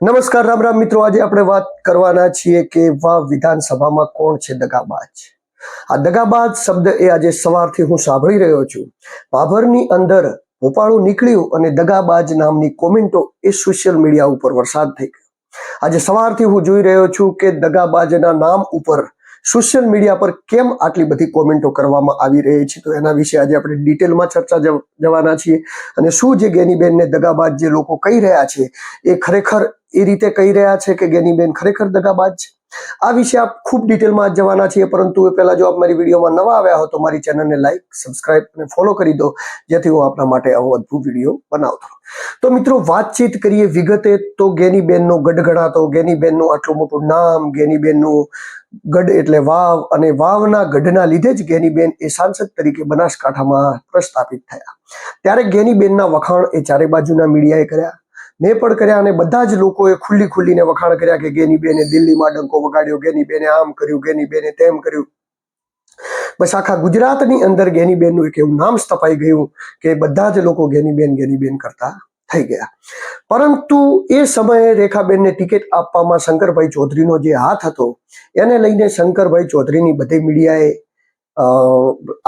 નમસ્કાર, રામ રામ મિત્રો. આજે આપણે વાત કરવાના છીએ કે વા વિધાનસભામાં કોણ છે દગાબાજ? આ દગાબાજ શબ્દ એ આજે સવારથી હું સાંભળી રહ્યો છું. ભાભરની અંદર ભોપાળું નીકળ્યું અને દગાબાજ નામની કોમેન્ટો એ સોશિયલ મીડિયા ઉપર વરસાદ થઈ ગયો. આજે સવારથી હું જોઈ રહ્યો છું કે દગાબાજના નામ ઉપર સોશિયલ મીડિયા પર કેમ આટલી બધી કોમેન્ટો કરવામાં આવી રહી છે? તો એના વિશે આજે આપણે ડિટેલમાં ચર્ચા જવાના છીએ. અને શું જે ગેનીબેનને દગાબાજ જે લોકો કહી રહ્યા છે, એ ખરેખર એ રીતે કહી રહ્યા છે કે ગેનીબેન ખરેખર દગાબાજ છે? આ વિશે આપ ખૂબ ડિટેલમાં જવાના છીએ, પરંતુ એ પહેલા જો આપ મારી વિડીયોમાં નવા આવ્યા હો, તો મારી ચેનલને લાઈક, સબસ્ક્રાઇબ અને ફોલો કરી દો, જેથી હું આપના માટે આવો અદ્ભુત વીડિયો બનાવતો તો મિત્રો, વાતચીત કરીએ વિગતે, તો ગેનીબેનનો ગઢગણાતો ગેનીબેનનું આટલું મોટું નામ, ગેનીબેનનું ગઢ એટલે વાવ અને વાવના ગઢના લીધે જ ગેનીબેન એ સાંસદ તરીકે બનાસકાંઠામાં પ્રસ્થાપિત થયા. ત્યારે ગેનીબેનના વખાણ એ ચારે બાજુના મીડિયાએ કર્યા. મેં પણ કર્યા અને બધા જ લોકોએ ખુલ્લી ખુલ્લીને વખાણ કર્યા કે ગેનીબેને દિલ્હીમાં ડંકો વગાડ્યો, ગેનીબેને આમ કર્યું, ગેનીબેને તેમ કર્યું. બસ આખા ગુજરાતની અંદર ગેનીબેનનું એક એવું નામ સ્થપાઈ ગયું કે બધા જ લોકો ગેનીબેન ગેનીબેન કરતા થઈ ગયા. પરંતુ એ સમયે રેખાબેનને ટિકિટ આપવામાં શંકરભાઈ ચૌધરીનો જે હાથ હતો, એને લઈને શંકરભાઈ ચૌધરીની બધી મીડિયાએ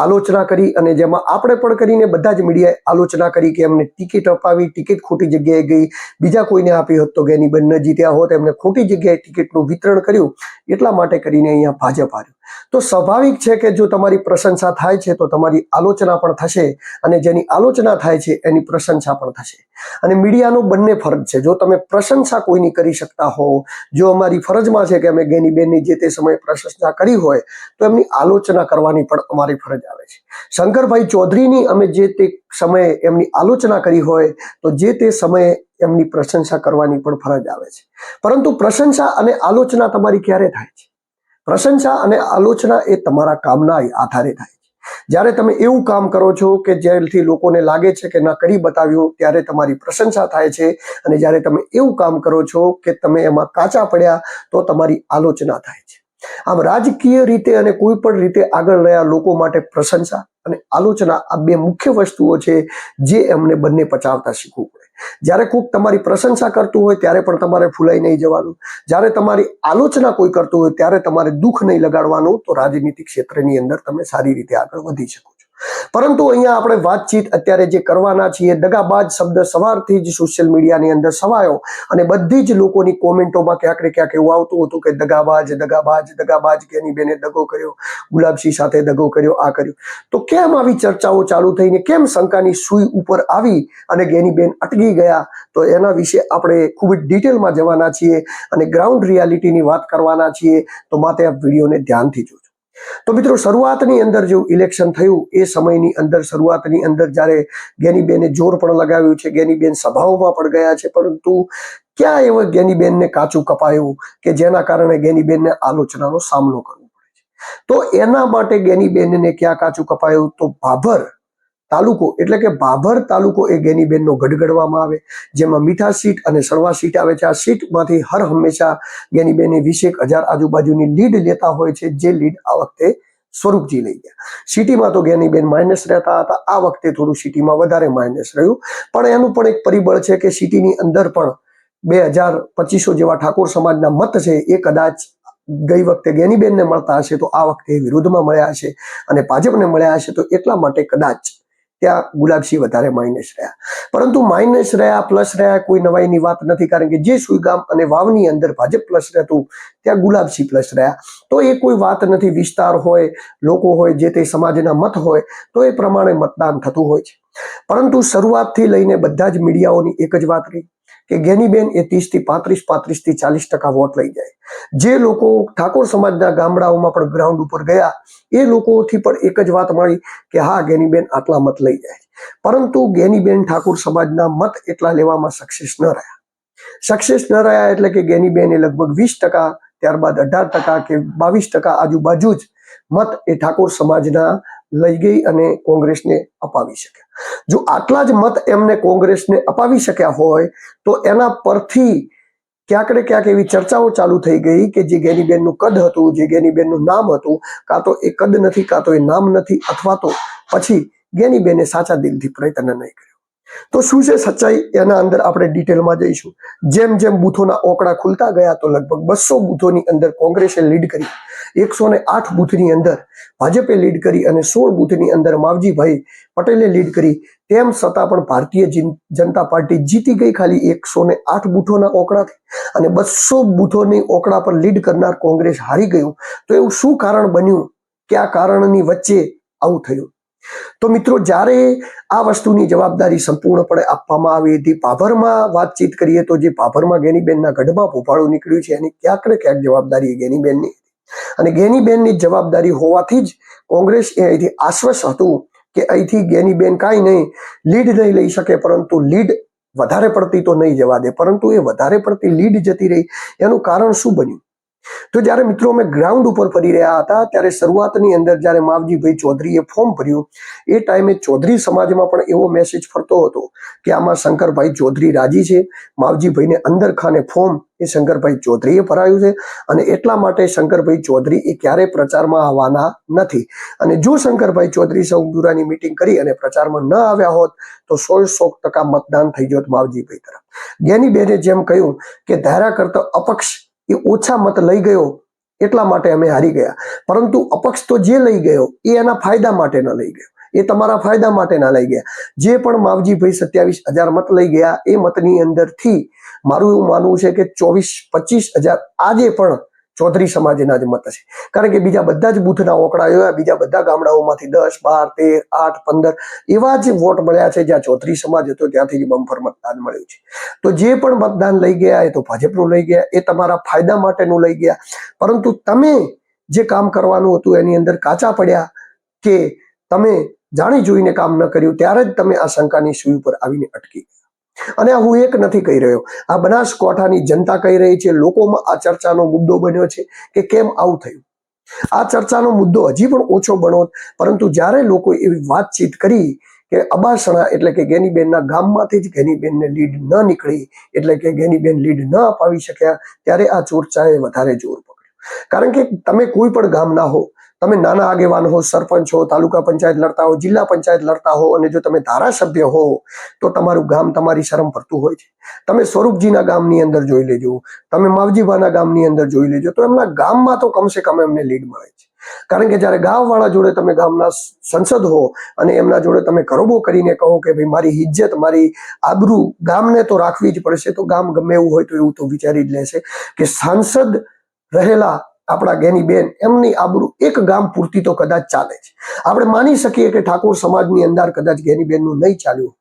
આલોચના કરી અને જેમાં આપણે પણ કરીને બધા જ મીડિયાએ આલોચના કરી કે એમને ટિકિટ અપાવી, ટિકિટ ખોટી જગ્યાએ ગઈ, બીજા કોઈને આપી હોત તો ગેની ન જીત્યા હોત, એમને ખોટી જગ્યાએ ટિકિટનું વિતરણ કર્યું, એટલા માટે કરીને અહીંયા ભાજપ હાર્યું તો સ્વાભાવિક છે કે જો તમારી પ્રશંસા થાય છે, તો તમારી આલોચના પણ થશે અને જેની આલોચના થાય છે, એની પ્રશંસા પણ થશે. અને મીડિયાનો બંને ફરજ છે. જો તમે પ્રશંસા કોઈની કરી શકતા હો જો અમારી ફરજમાં છે કે અમે ગેનીબેનની જે તે સમયે પ્રશંસા કરી હોય, તો એમની આલોચના કરવાની પણ અમારી ફરજ આવે છે. શંકરભાઈ ચૌધરીની અમે જે તે સમયે એમની આલોચના કરી હોય, તો જે તે સમયે એમની પ્રશંસા કરવાની પણ ફરજ આવે છે. પરંતુ પ્રશંસા અને આલોચના તમારી ક્યારે થાય છે? પ્રશંસા અને આલોચના એ તમારા કામના આધારે થાય છે. જ્યારે તમે એવું કામ કરો છો કે જેથી લોકોને લાગે છે કે ના કરી બતાવ્યું, ત્યારે તમારી પ્રશંસા થાય છે અને જ્યારે તમે એવું કામ કરો છો કે તમે એમાં કાચા પડ્યા, તો તમારી આલોચના થાય છે. આમ રાજકીય રીતે અને કોઈ પણ રીતે આગળ રહ્યા લોકો માટે પ્રશંસા અને આલોચના આ બે મુખ્ય વસ્તુઓ છે જે એમને બંને પચાવતા શીખવું જ્યારે કોઈક તમારી પ્રશંસા કરતું હોય, ત્યારે પણ તમારે ફૂલાઈ નહીં જવાનું. જ્યારે તમારી આલોચના કોઈ કરતું હોય, ત્યારે તમારે દુઃખ નહીં લગાડવાનું. તો રાજનીતિક ક્ષેત્રની અંદર તમે સારી રીતે આગળ વધી શકો પરંતુ અહીંયા આપણે વાતચીત અત્યારે જે કરવાના છીએ, દગાબાજ શબ્દ સવારથી જ સોશિયલ મીડિયાની અંદર સવાયો અને બધી જ લોકોની કોમેન્ટોમાં ક્યાંક ક્યાંક એવું આવતું હતું કે દગાબાજ દગાબાજ દગાબાજ કેની બેને દગો કર્યો, ગુલાબસિંહ સાથે દગો કર્યો, આ કર્યું. તો કેમ આવી ચર્ચાઓ ચાલુ થઈને કેમ શંકાની સુઈ ઉપર આવી અને ગેની બેન અટકી ગયા? તો એના વિશે આપણે ખૂબ જ ડિટેલમાં જવાના છીએ અને ગ્રાઉન્ડ રિયાલિટીની વાત કરવાના છીએ. તો માટે આ વિડીયોને ધ્યાનથી જોજો. તો મિત્રો, શરૂઆતની અંદર જેવું ઇલેક્શન થયું, એ સમયની અંદર, શરૂઆતની અંદર જ્યારે ગેનીબેને જોર પણ લગાવ્યું છે, ગેનીબેન સભાઓમાં પણ ગયા છે, પરંતુ ક્યાં એવા ગેનીબેનને કાચું કપાયું કે જેના કારણે ગેનીબેનને આલોચનાનો સામનો કરવો પડે છે? તો એના માટે ગેનીબેનને ક્યાં કાચું કપાયું? તો ભાભર તાલુકો, એટલે કે ભાભર તાલુકો એ ગેનીબેનનો ગઢગડવામાં આવે, જેમાં મીઠા સીટ અને સળવા સીટ આવે છે. આ સીટમાંથી હર હંમેશા ગેનીબેને વીસેક હજાર આજુબાજુની લીડ લેતા હોય છે, જે લીડ આ વખતે સ્વરૂપજી લઈ ગયા. સિટીમાં તો ગેનીબેન માઇનસ રહેતા હતા, આ વખતે થોડું સિટીમાં વધારે માઇનસ રહ્યું. પણ એનું પણ એક પરિબળ છે કે સિટીની અંદર પણ બે હજાર પચીસો જેવા ઠાકોર સમાજના મત છે, એ કદાચ ગઈ વખતે ગેનીબેનને મળતા હશે તો આ વખતે વિરુદ્ધમાં મળ્યા હશે અને ભાજપને મળ્યા હશે તો એટલા માટે કદાચ ત્યાં ગુલાબસિંહ વધારે માઇનસ રહ્યા. પરંતુ માઇનસ રહ્યા, પ્લસ રહ્યા, કોઈ નવાઈની વાત નથી, કારણ કે જે સુઈગામ અને વાવની અંદર ભાજપ પ્લસ રહેતું, ત્યાં ગુલાબસિંહ પ્લસ રહ્યા. તો એ કોઈ વાત નથી, વિસ્તાર હોય, લોકો હોય, જે તે સમાજના મત હોય, તો એ પ્રમાણે મતદાન થતું હોય છે. પરંતુ શરૂઆતથી લઈને બધા જ મીડિયાઓની એક જ વાત રહી. કે ગેનીબેન એ ત્રીસથી પાંત્રીસ પાંત્રીસથી ચાલીસ ટકા વોટ લઈ જાય. જે લોકો ઠાકોર સમાજના ગામડાઓમાં પણ ગ્રાઉન્ડ ઉપર ગયા, એ લોકોથી પણ એક જ વાત મળી કે હા, ગેનીબેન આટલા મત લઈ જાય. પરંતુ ગેનીબેન ઠાકોર સમાજના મત એટલા લેવામાં સક્સેસ ન રહ્યા. સક્સેસ ન રહ્યા એટલે કે ગેનીબેન એ લગભગ વીસ ટકા, ત્યારબાદ અઢાર ટકા કે બાવીસ ટકા આજુબાજુ જ મત એ ઠાકોર સમાજના લઈ ગઈ અને કોંગ્રેસને અપાવી શક્યા જો આટલા જ મત એમને કોંગ્રેસને અપાવી શક્યા હોય, તો એના પરથી ક્યાંક ને ક્યાંક એવી ચર્ચાઓ ચાલુ થઈ ગઈ કે જે ગેનીબેનનું કદ હતું, જે ગેનીબેનનું નામ હતું, કાં તો એ કદ નથી, કાં તો એ નામ નથી, અથવા તો પછી ગેનીબેને સાચા દિલથી પ્રયત્ન નહીં કર્યો. તો શું છે સચ્ચાઈ? એના અંદર આપણે ડિટેલમાં જઈશું. જેમ જેમ બૂથોના ઓકડા ખુલતા ગયા તો લગભગ બસો બૂથોની અંદર કોંગ્રેસે લીડ કરી. એકસો ને આઠ બૂથની અંદર ભાજપે લીડ કરી અને સોળ બૂથની અંદર માવજીભાઈ પટેલે લીડ કરી. તેમ છતાં પણ ભારતીય જન- જનતા પાર્ટી જીતી ગઈ ખાલી એકસો ને આઠ બૂથોના ઓકડાથી અને બસો બૂથોની ઓકડા પર લીડ કરનાર કોંગ્રેસ હારી ગયું. તો એવું શું કારણ બન્યું? કે આ કારણની વચ્ચે આવું થયું? તો મિત્રો, જ્યારે આ વસ્તુની જવાબદારી સંપૂર્ણપણે આપવામાં આવી હતી પાભરમાં વાતચીત કરીએ, તો જે પાભરમાં ગેનીબેનના ગઢમાં ભોપાળું નીકળ્યું છે, એની ક્યાંક ને ક્યાંક જવાબદારી ગેનીબેનની અને ગેનીબેનની જવાબદારી હોવાથી જ કોંગ્રેસ એ અહીંથી આશ્વસ્ત હતું કે અહીંથી ગેનીબેન કાંઈ નહીં, લીડ નહીં લઈ શકે, પરંતુ લીડ વધારે પડતી તો નહીં જવા દે, પરંતુ એ વધારે પડતી લીડ જતી રહી. એનું કારણ શું બન્યું? તો જ્યારે મિત્રો અમે ગ્રાઉન્ડ ઉપર ફરી રહ્યા હતા, ત્યારે શરૂઆતની અંદર જ્યારે માવજીભાઈ ચૌધરીએ ફોર્મ ભર્યું, એ ટાઈમે ચૌધરી સમાજમાં પણ એવો મેસેજ ફરતો હતો કે આમાં શંકરભાઈ ચૌધરી રાજી છે. માવજીભાઈને અંદર ખાને ફોર્મ એ શંકરભાઈ ચૌધરીએ ભરાયું છે અને એટલા માટે શંકરભાઈ ચૌધરી એ ક્યારેય પ્રચારમાં આવવાના નથી. અને જો શંકરભાઈ ચૌધરી સૌપુરાની મિટિંગ કરી અને પ્રચારમાં ન આવ્યા હોત, તો સો સો ટકા મતદાન થઈ જોત માવજીભાઈ તરફ. જ્ઞાનીબેને જેમ કહ્યું કે ધારા કરતા અપક્ષ એ ઓછા મત લઈ ગયો એટલા માટે અમે હારી ગયા. પરંતુ અપક્ષ તો જે લઈ ગયો, એ એના ફાયદા માટે ન લઈ ગયો. એ તમારા ફાયદા માટે ના લઈ ગયા. જે પણ માવજીભાઈ સત્યાવીસ હજાર મત લઈ ગયા, એ મતની અંદરથી મારું એવું માનવું છે કે ચોવીસ પચીસ હજાર આજે પણ ચૌધરી સમાજના જ મત છે. કારણ કે બીજા બધા જ બુથના ઓકડા એવા બીજા બધા ગામડાઓમાંથી દસ, બાર, તેર, આઠ, પંદર એવા જ વોટ મળ્યા છે જ્યાં ચૌધરી સમાજ હતો ત્યાંથી બમ્ફર મતદાન મળ્યું છે. તો જે પણ મતદાન લઈ ગયા એ તો ભાજપનું લઈ ગયા, એ તમારા ફાયદા માટેનું લઈ ગયા. પરંતુ તમે જે કામ કરવાનું હતું એની અંદર કાચા પડ્યા કે તમે જાણી જોઈને કામ ન કર્યું, ત્યારે જ તમે આ શંકાની સુઈ ઉપર આવીને અટકી. ગયા. અને હું એક નથી કહી રહ્યો. આ બનાસકાંઠાની જનતા કહી રહી છે. લોકોમાં આ ચર્ચાનો મુદ્દો બન્યો છે કે કેમ આવું થયું. આ ચર્ચાનો મુદ્દો હજી પણ ઓછો બનો પરંતુ જ્યારે લોકો એવી વાતચીત કરી કે અબાસણા એટલે કે ગેનીબેનના ગામમાંથી જ ગેનીબેનને લીડ ન નીકળી એટલે કે ગેનીબેન લીડ ન અપાવી શક્યા, ત્યારે આ ચર્ચાએ વધારે જોર પકડ્યું. કારણ કે તમે કોઈ પણ ગામના હો તમે નાના આગેવાન હો, સરપંચ હો, તાલુકા પંચાયત લડતા હો, જિલ્લા પંચાયત લડતા હો અને જો તમે ધારાસભ્ય હો, તો તમારું ગામ તમારી શરમ ભરતું હોય છે. તમે સ્વરૂપજીના ગામની અંદર જોઈ લેજો, તમે માવજીભાના ગામની અંદર જોઈ લેજો, તો એમના ગામમાં તો કમસે કમ એમને લીડ મળે છે. કારણ કે જ્યારે ગામવાળા જોડે તમે ગામના સંસદ હો અને એમના જોડે તમે કરબો કરીને કહો કે ભાઈ મારી ઇજ્જત મારી આબરૂ ગામને તો રાખવી જ પડશે, તો ગામ ગમે એવું હોય તો એવું તો વિચારી જ લેશે કે સાંસદ રહેલા આપણા ગેની બેન, એમની આબરૂ એક ગામ પૂરતી તો કદાચ ચાલે છે. આપણે માની શકીએ કે ઠાકોર સમાજની અંદર કદાચ ગેની બેનનું નહીં ચાલ્યું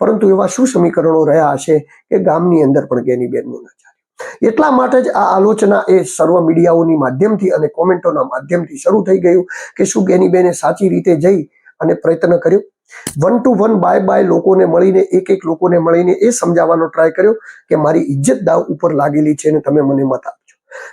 પરંતુ એવા શું સમીકરણો રહ્યા હશે કે ગામની અંદર પણ ગેની બેનનું ન ચાલ્યું એટલા માટે જ આ આલોચના એ સર્વ મીડિયાઓની માધ્યમથી અને કોમેન્ટોના માધ્યમથી શરૂ થઈ ગયું કે શું ગેની બેને સાચી રીતે જઈ અને પ્રયત્ન કર્યો? One to one by by લોકોને મળીને, એક એક લોકોને મળીને એ સમજાવવાનો ટ્રાય કર્યો કે મારી ઇજ્જત દાવ ઉપર લાગેલી છે અને તમે મને મત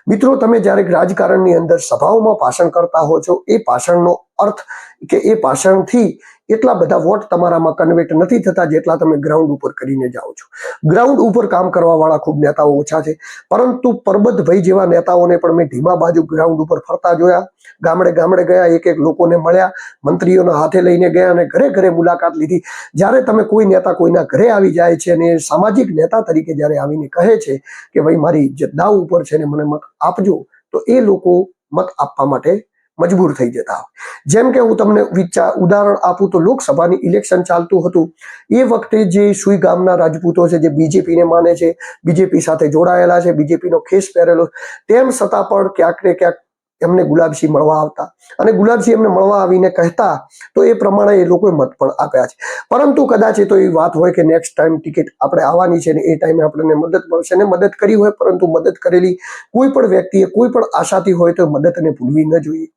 મિત્રો તમે જ્યારે રાજકારણની અંદર સભાઓમાં ભાષણ કરતા હો છો એ ભાષણનો અર્થ કે એ ભાષણથી એટલા બધા વોટ તમારામાં કન્વર્ટ નથી થતા જેટલા તમે ગ્રાઉન્ડ ઉપર કરીને જાઓ છો. ગ્રાઉન્ડ ઉપર કામ કરવા વાળા ખૂબ નેતાઓ ઓછા છે. પરંતુ પરબતભાઈ જેવા નેતાઓને પણ મેં ધીમા બાજુ ગ્રાઉન્ડ ઉપર ફરતા જોયા. ગામડે ગામડે ગયા, એક એક લોકોને મળ્યા, મંત્રીઓના હાથે લઈને ગયા અને ઘરે ઘરે મુલાકાત લીધી. જ્યારે તમે કોઈ નેતા કોઈના ઘરે આવી જાય છે અને સામાજિક નેતા તરીકે જ્યારે આવીને કહે છે કે ભાઈ, મારી દાવ ઉપર છે ને મને મત આપજો તો એ લોકો મત આપવા માટે મજબૂર થઈ જતા હોય. જેમ કે હું તમને વિચાર ઉદાહરણ આપું તો લોકસભાની ઇલેક્શન ચાલતું હતું. એ વખતે જે સુઈ ગામના રાજપૂતો છે, જે બીજેપીને માને છે, બીજેપી સાથે જોડાયેલા છે, બીજેપીનો ખેસ પહેરેલો તેમ છતાં પણ ક્યાંક ને ક્યાંક એમને ગુલાબસિંહ મળવા આવતા. અને ગુલાબસિંહ એમને મળવા આવીને કહેતા તો એ પ્રમાણે એ લોકોએ મત પણ આપ્યા છે. પરંતુ કદાચ એ તો એવી વાત હોય કે નેક્સ્ટ ટાઈમ ટિકિટ આપણે આવવાની છે ને એ ટાઈમે આપણને મદદ મળશે ને મદદ કરી હોય પરંતુ મદદ કરેલી કોઈ પણ વ્યક્તિએ કોઈ પણ આશાથી હોય તો મદદને ભૂલવી ન જોઈએ.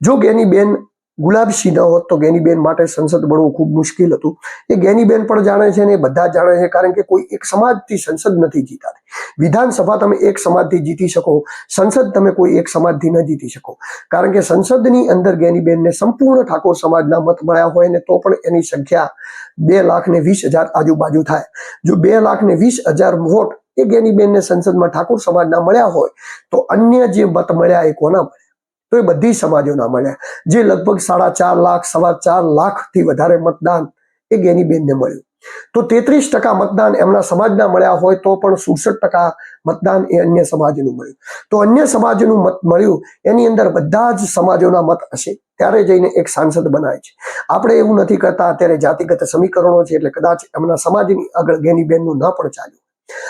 જો ગેની બેન ગુલાબસિંહ ન હોત તો ગેનીબેન માટે સંસદ બનવું ખૂબ મુશ્કેલ હતું. એ ગેનીબેન પણ જાણે છે ને એ બધા જાણે છે કારણ કે કોઈ એક સમાજથી સંસદ નથી જીતા વિધાનસભા તમે એક સમાજથી જીતી શકો, સંસદ તમે કોઈ એક સમાજથી ન જીતી શકો. કારણ કે સંસદની અંદર ગેનીબેનને સંપૂર્ણ ઠાકોર સમાજના મત મળ્યા હોય ને તો પણ એની સંખ્યા બે લાખ ને વીસ હજાર આજુબાજુ થાય. જો બે લાખ ને વીસ હજાર વોટ એ ગેનીબેનને સંસદમાં ઠાકોર સમાજના મળ્યા હોય, તો અન્ય જે મત મળ્યા એ કોના મળ્યા? તો એ બધી સમાજોના મળ્યા જે લગભગ સાડા ચાર લાખ, સવા ચાર લાખથી વધારે મતદાન એ ગેનીબેનને મળ્યું. તો તેત્રીસ ટકા મતદાન એમના સમાજના મળ્યા હોય તો પણ સુડસઠ ટકા મતદાન એ અન્ય સમાજનું મળ્યું. તો અન્ય સમાજનું મત મળ્યું, એની અંદર બધા જ સમાજોના મત હશે. ત્યારે જઈને એક સાંસદ બનાય છે. આપણે એવું નથી કરતા, અત્યારે જાતિગત સમીકરણો છે એટલે કદાચ એમના સમાજની આગળ ગેનીબેનનું ન પણ ચાલ્યું.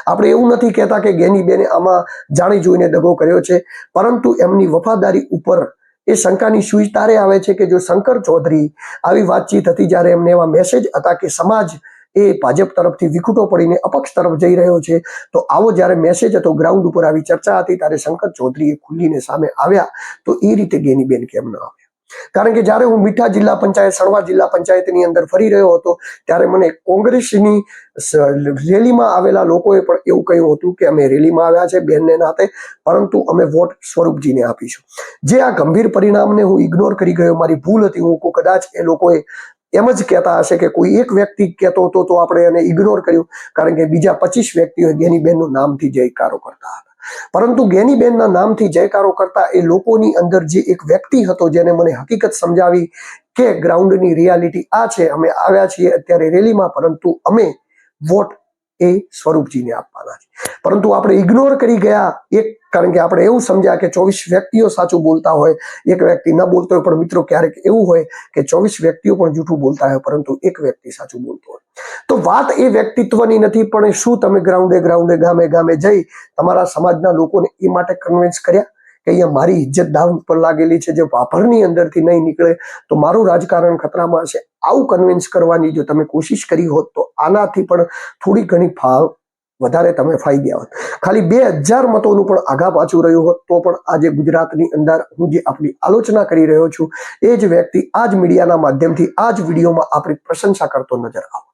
આપણે એવું નથી કહેતા કે ગેનીબેને આમાં જાણી જોઈને દગો કર્યો છે, પરંતુ એમની વફાદારી ઉપર એ શંકાની સુઈ તારે આવે છે કે જો શંકર ચૌધરી આવી વાતચીત હતી જ્યારે એમને એવા મેસેજ હતા કે સમાજ એ ભાજપ તરફથી વિખૂટો પડીને અપક્ષ તરફ જઈ રહ્યો છે, તો આવો જ્યારે મેસેજ હતો ગ્રાઉન્ડ ઉપર આવી ચર્ચા હતી ત્યારે શંકર ચૌધરીએ ખુલ્લીને સામે આવ્યા, તો એ રીતે ગેનીબેન કેમ ન આવ્યા કારણ કે જ્યારે હું મીઠા જિલ્લા પંચાયત, સણવા જિલ્લા પંચાયતની અંદર ફરી રહ્યો હતો, ત્યારે મને કોંગ્રેસની રેલીમાં આવેલા લોકોએ પણ એવું કહ્યું હતું કે અમે રેલીમાં આવ્યા છે બેનને નાતે, પરંતુ અમે વોટ સ્વરૂપજીને આપીશું. જે આ ગંભીર પરિણામને હું ઇગ્નોર કરી ગયો, મારી ભૂલ હતી, હું કદાચ એ લોકોએ એમ જ કહેતા હશે કે કોઈ એક વ્યક્તિ કહેતો હતો તો આપણે એને ઇગ્નોર કર્યું, કારણ કે બીજા પચીસ વ્યક્તિઓ ગેનીબેનનું નામથી જયકારો કરતા હતા. પરંતુ ગેનીબેનના નામથી જયકારો કરતા એ લોકોની અંદર જે એક વ્યક્તિ હતો જેને મને હકીકત સમજાવી કે ગ્રાઉન્ડની રિયાલિટી આ છે, અમે આવ્યા છીએ અત્યારે રેલીમાં, પરંતુ અમે વોટ એ સ્વરૂપજીને આપવાના છે પરંતુ આપણે ઇગ્નોર કરી ગયા. એક, કારણ કે આપણે એવું સમજ્યા કે ચોવીસ વ્યક્તિઓ સાચું બોલતા હોય, એક વ્યક્તિ ન બોલતો હોય, પણ મિત્રો ક્યારેક એવું હોય કે ચોવીસ વ્યક્તિઓ પણ જૂઠું બોલતા હોય, પરંતુ એક વ્યક્તિ સાચું બોલતો હોય. તો વાત એ વ્યક્તિત્વની નથી, પણ શું તમે ગ્રાઉન્ડે ગ્રાઉન્ડે, ગામે ગામે જઈ તમારા સમાજના લોકોને એ માટે કન્વિન્સ કર્યા કે અહીંયા મારી ઇજ્જત દાવ પર લાગેલી છે, જે વાપરની અંદરથી નહીં નીકળે, તો મારું રાજકારણ ખતરામાં છે આવું કન્વિન્સ કરવાની જો તમે કોશિશ કરી હોત તો આનાથી પણ થોડી ઘણી વધારે તમે ફાયદા હોત. ખાલી બે હજાર મતોનું પણ આગા પાછું રહ્યું હોત, તો પણ આજે ગુજરાતની અંદર હું જે આપણી આલોચના કરી રહ્યો છું, એ જ વ્યક્તિ આ જ મીડિયાના માધ્યમથી આ જ વિડીયોમાં આપણી પ્રશંસા કરતો નજર આવે.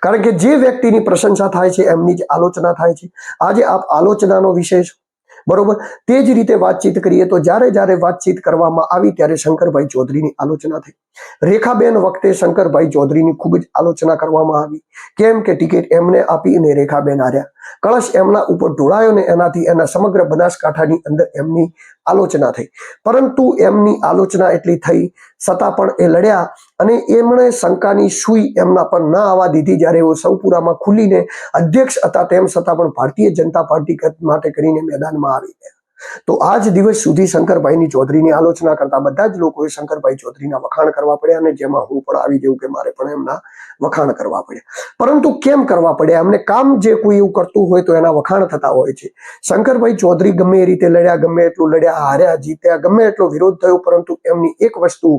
કારણ કે જે વ્યક્તિની પ્રશંસા થાય છે, એમની જ આલોચના થાય છે. આજે આપ આલોચનાનો વિષય છો. બરોબર? તે જ રીતે વાતચીત કરીએ તો જ્યારે જ્યારે વાતચીત કરવામાં આવી, ત્યારે શંકરભાઈ ચૌધરીની આલોચના થઈ. રેખાબેન વખતે શંકરભાઈ ચૌધરીની ખૂબ જ આલોચના કરવામાં આવી. કેમ કે ટિકિટ એમને આપી અને રેખાબેન હાર્યા. કળશ એમના ઉપર ઢોળાયો ને એનાથી એના સમગ્ર બનાસકાંઠાની અંદર એમની આલોચના થઈ. પરંતુ એમની આલોચના એટલી થઈ છતાં પણ એ લડ્યા અને એમણે શંકાની સુઈ એમના પર ન આવવા દીધી. જ્યારે એઓ સૌપુરામાં ખુલીને અધ્યક્ષ હતા તેમ છતાં પણ ભારતીય જનતા પાર્ટી માટે કરીને મેદાનમાં આવી ગયા. તો આજ દિવસ સુધી શંકરભાઈની ચૌધરીની આલોચના કરતા બધા જ લોકોએ શંકરભાઈ ચૌધરીના વખાણ કરવા પડ્યા અને જેમાં હું પણ આવી જઉં કે મારે પણ એમના વખાણ કરવા પડ્યા પરંતુ કેમ કરવા પડ્યા એમને કામ જે કોઈ એવું કરતું હોય તો એના વખાણ થતા હોય છે. શંકરભાઈ ચૌધરી ગમે એ રીતે લડ્યા, ગમે એટલું લડ્યા, હાર્યા, જીત્યા, ગમે એટલો વિરોધ થયો, પરંતુ એમની એક વસ્તુ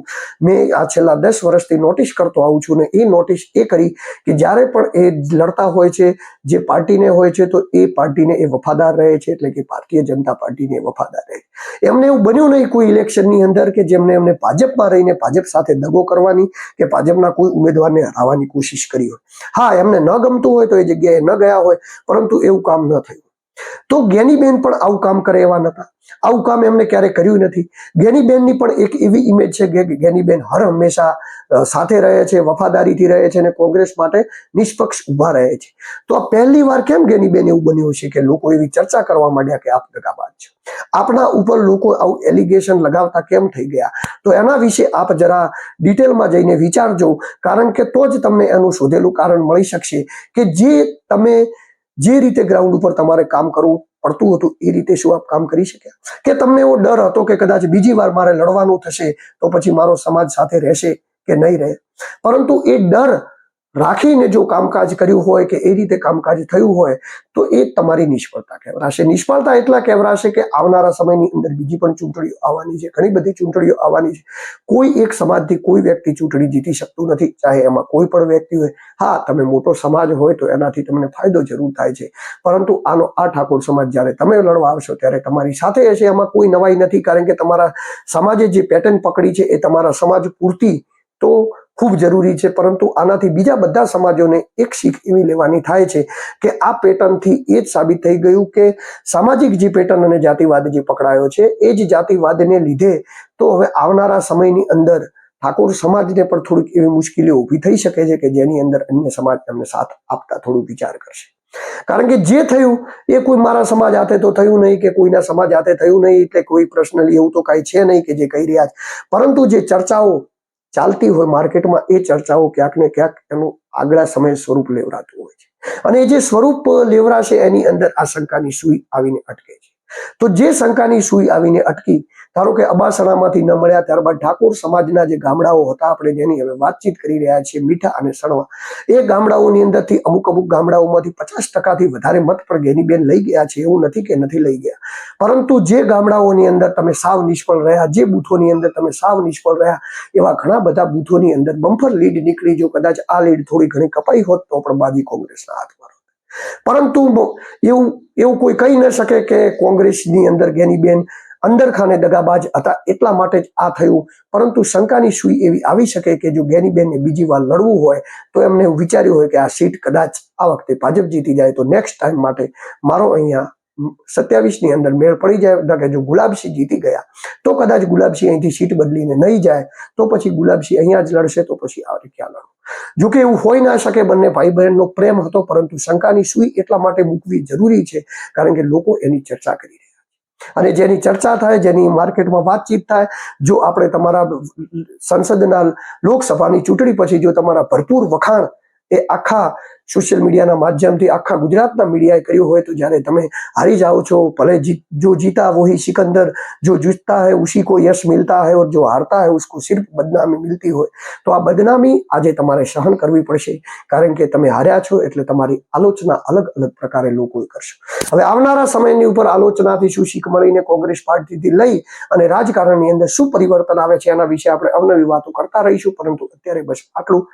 મેં આ છેલ્લા દસ વર્ષથી નોટિસ કરતો આવું છું ને એ નોટિસ એ કરી કે જ્યારે પણ એ લડતા હોય છે, જે પાર્ટીને હોય છે, તો એ પાર્ટીને એ વફાદાર રહે છે, એટલે કે ભારતીય જનતા પાર્ટીને વફાદાર રહે એમને એવું બન્યું નહીં કોઈ ઇલેક્શનની અંદર કે જેમને એમને ભાજપમાં રહીને ભાજપ સાથે દગો કરવાની કે ભાજપના કોઈ ઉમેદવારને હરાવવાની કોશિશ કરી હોય. હા, એમને ન ગમતું હોય તો એ જગ્યાએ ન ગયા હોય, પરંતુ એવું કામ ન થયું. તો જ્ઞાનીબેન પણ આવું કામ કરે એવા નતા. આવું કામ એમને ક્યારેય કર્યું નથી. જ્ઞાનીબેનની પણ એક એવી ઇમેજ છે કે જ્ઞાનીબેન હર હંમેશા સાથે રહે છે, વફાદારીથી રહે છે અને કોંગ્રેસ માટે નિષ્પક્ષ ઊભા રહે છે. તો આ પહેલી વાર કેમ જ્ઞાનીબેન એવું બન્યું છે કે લોકો એવી ચર્ચા કરવા માંડ્યા કે આપ દગાબાજ છે? આપણા ઉપર લોકો આવું એલિગેશન લગાવતા કેમ થઈ ગયા? તો એના વિશે આપ જરા ડિટેલમાં જઈને વિચારજો, કારણ કે તો જ તમને એનું શોધેલું કારણ મળી શકશે કે જે તમે જે રીતે ગ્રાઉન્ડ ઉપર તમારે કામ કરવું પડતું હતું, એ રીતે શું આપ કામ કરી શક્યા? કે તમને એવો ડર હતો કે કદાચ બીજી વાર મારે લડવાનું થશે, તો પછી મારો સમાજ સાથે રહેશે કે નહીં રહે? પરંતુ એ ડર રાખીને જો કામકાજ કર્યું હોય કે એ રીતે કામકાજ થયું હોય, તો એ તમારી નિષ્ફળતા કહેવરાશે નિષ્ફળતા એટલા કહેવરાશે કે આવનારા સમયની અંદર બીજી પણ ચૂંટણીઓ આવવાની છે, ઘણી બધી ચૂંટણીઓ આવવાની છે. કોઈ એક સમાજથી કોઈ વ્યક્તિ ચૂંટણી જીતી શકતું નથી, ચાહે એમાં કોઈ પણ વ્યક્તિ હોય. હા, તમે મોટો સમાજ હોય તો એનાથી તમને ફાયદો જરૂર થાય છે. પરંતુ આનો આ ઠાકોર સમાજ જ્યારે તમે લડવા આવશો, ત્યારે તમારી સાથે હશે એમાં કોઈ નવાઈ નથી. કારણ કે તમારા સમાજે જે પેટર્ન પકડી છે એ તમારા સમાજ પૂરતી તો ખૂબ જરૂરી છે, પરંતુ આનાથી બીજા બધા સમાજોને એક શીખ એવી લેવાની થાય છે કે આ પેટર્નથી એ જ સાબિત થઈ ગયું કે સામાજિક જે પેટર્ન અને જાતિવાદ જે પકડાયો છે, એ જ જાતિવાદને લીધે તો હવે આવનારા સમયની અંદર ઠાકોર સમાજને પણ થોડીક એવી મુશ્કેલીઓ ઊભી થઈ શકે છે કે જેની અંદર અન્ય સમાજ તમને સાથ આપતા થોડું વિચાર કરશે. કારણ કે જે થયું, એ કોઈ મારા સમાજ હાથે તો થયું નહીં કે કોઈના સમાજ હાથે થયું નહીં, એટલે કોઈ પર્સનલી એવું તો કાંઈ છે નહીં કે જે કહી રહ્યા છે. પરંતુ જે ચર્ચાઓ ચાલતી હોય, માર્કેટમાં એ ચર્ચાઓ ક્યાંક ને ક્યાંક એનું આગલા સમય સ્વરૂપ લેવરાતું હોય છે. અને જે સ્વરૂપ લેવરાશે એની અંદર આ શંકાની સુઈ આવીને અટકે છે. તો જે શંકાની સુઈ આવીને અટકી ધારો કે અબાસણામાંથી ન મળ્યા, ત્યારબાદ ઠાકોર સમાજના જે ગામડાઓ હતા, આપણે જેની હવે વાતચીત કરી રહ્યા છીએ, મીઠા અને સણવા, એ ગામડાઓની અંદરથી અમુક અમુક ગામડાઓમાંથી પચાસ ટકાથી વધારે મત પર ગેનીબેન લઈ ગયા છે, એવું નથી કે નથી લઈ ગયા. પરંતુ જે ગામડાઓની અંદર તમે સાવ નિષ્ફળ રહ્યા, જે બૂથોની અંદર તમે સાવ નિષ્ફળ રહ્યા, એવા ઘણા બધા બૂથોની અંદર બમ્ફર લીડ નીકળી, જો કદાચ આ લીડ થોડી ઘણી કપાઈ હોત, તો પણ બાજી કોંગ્રેસના હાથમાં પરંતુ એવું એવું કોઈ કહી ન શકે કે કોંગ્રેસની અંદર ગેનીબેન અંદર ખાને દગાબાજ હતા એટલા માટે જ આ થયું. પરંતુ શંકાની સુઈ એવી આવી શકે કે જો ગેનીબેનને બીજી વાર લડવું હોય, તો એમને એવું વિચાર્યું હોય કે આ સીટ કદાચ આ વખતે ભાજપ જીતી જાય તો નેક્સ્ટ ટાઈમ માટે મારો અહીંયા સત્યાવીસની અંદર મેળ પડી જાય. કે જો ગુલાબસિંહ જીતી ગયા, તો કદાચ ગુલાબસિંહ અહીંથી સીટ બદલીને નહીં જાય. તો પછી ગુલાબસિંહ અહીંયા જ લડશે તો પછી આ ક્યાં લડવું? જો કે એવું હોઈ ના શકે બંને ભાઈ બહેનનો પ્રેમ હતો, પરંતુ શંકાની સુઈ એટલા માટે મૂકવી જરૂરી છે, કારણ કે લોકો એની ચર્ચા કરી રહ્યા અને જેની ચર્ચા થાય, જેની માર્કેટમાં વાતચીત થાય, જો આપણે તમારા સંસદના લોકસભાની ચૂંટણી પછી જો તમારા ભરપૂર વખાણ એ આખા સોશિયલ મીડિયાના માધ્યમથી આખા ગુજરાતના મીડિયાએ કર્યું હોય તો જ્યારે તમે હારી જાઓ છો, ભલે જીત જો જીતા વોહી સિકંદર, જો જીતતા હૈ ઉસી કો યશ મિલતા હૈ જો હારતા હૈ ઉસકો સિર્ફ બદનામી મિલતી હોય, તો આ બદનામી આજે તમારે સહન કરવી પડશે. કારણ કે તમે હાર્યા છો એટલે તમારી આલોચના અલગ અલગ પ્રકારે લોકોએ કરશે. હવે આવનારા સમયની ઉપર આલોચનાથી શું શીખ મળીને કોંગ્રેસ પાર્ટીથી લઈ અને રાજકારણની અંદર શું પરિવર્તન આવે છે એના વિશે આપણે અવનવી વાતો કરતા રહીશું, પરંતુ અત્યારે બસ આટલું.